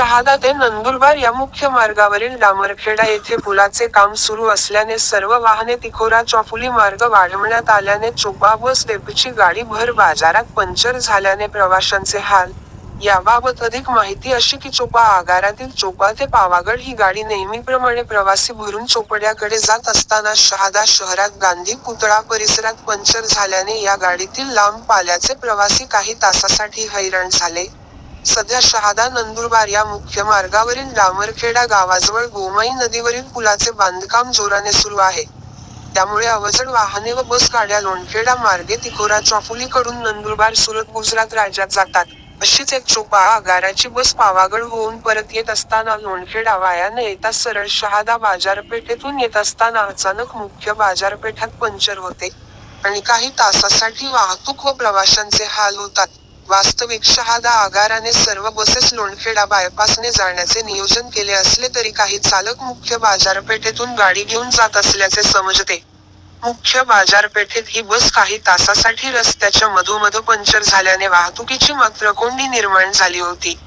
शहादा ते नंदुरबार या मुख्य मार्गावरील डामरखेडा येथे पुलाचे काम सुरू असल्याने सर्व वाहने तिखोरा चौफुली मार्ग वाढवण्यात आल्याने चोपा बस डेपोची गाडी भर बाजारात पंक्चर झाल्याने प्रवाशांचे हाल. याबाबत अधिक माहिती अशी की चोपा आगारातील चोपा ते पावागड ही गाडी नेहमीप्रमाणे प्रवासी भरून चोपड्याकडे जात असताना शहादा शहरात गांधी पुतळा परिसरात पंक्चर झाल्याने या गाडीतील लांब पाल्याचे प्रवासी काही तासासाठी हैराण झाले. सध्या शहादा नंदुरबार या मुख्य मार्गावरील डामरखेडा गावाजवळ गोमाई नदीवरील पुलाचे बांधकाम जोराने सुरू आहे. त्यामुळे अवजड वाहने व बस गाड्या लोणखेडा मार्गे तिकोरा चौफुलीकडून नंदुरबार सुरत गुजरात राज्यात जातात. अशीच एक चोपा आगाराची बस पावागड होऊन परत येत असताना लोणखेडा वायाने येता सरळ शहादा बाजारपेठेतून येत असताना अचानक मुख्य बाजारपेठात पंक्चर होते आणि काही तासासाठी वाहतूक व प्रवाशांचे हाल होतात. वास्तविक शहादा आगाराने सर्व बसेस लोणखेडा बायपासने जाण्याचे नियोजन केले असले तरी काही चालक मुख्य बाजारपेठेतून गाडी घेऊन जात असल्याचे समजते. मुख्य बाजारपेठेत ही बस काही तासासाठी रस्त्याच्या मधोमध पंक्चर झाल्याने वाहतुकीची मात्र कोंडी निर्माण झाली होती.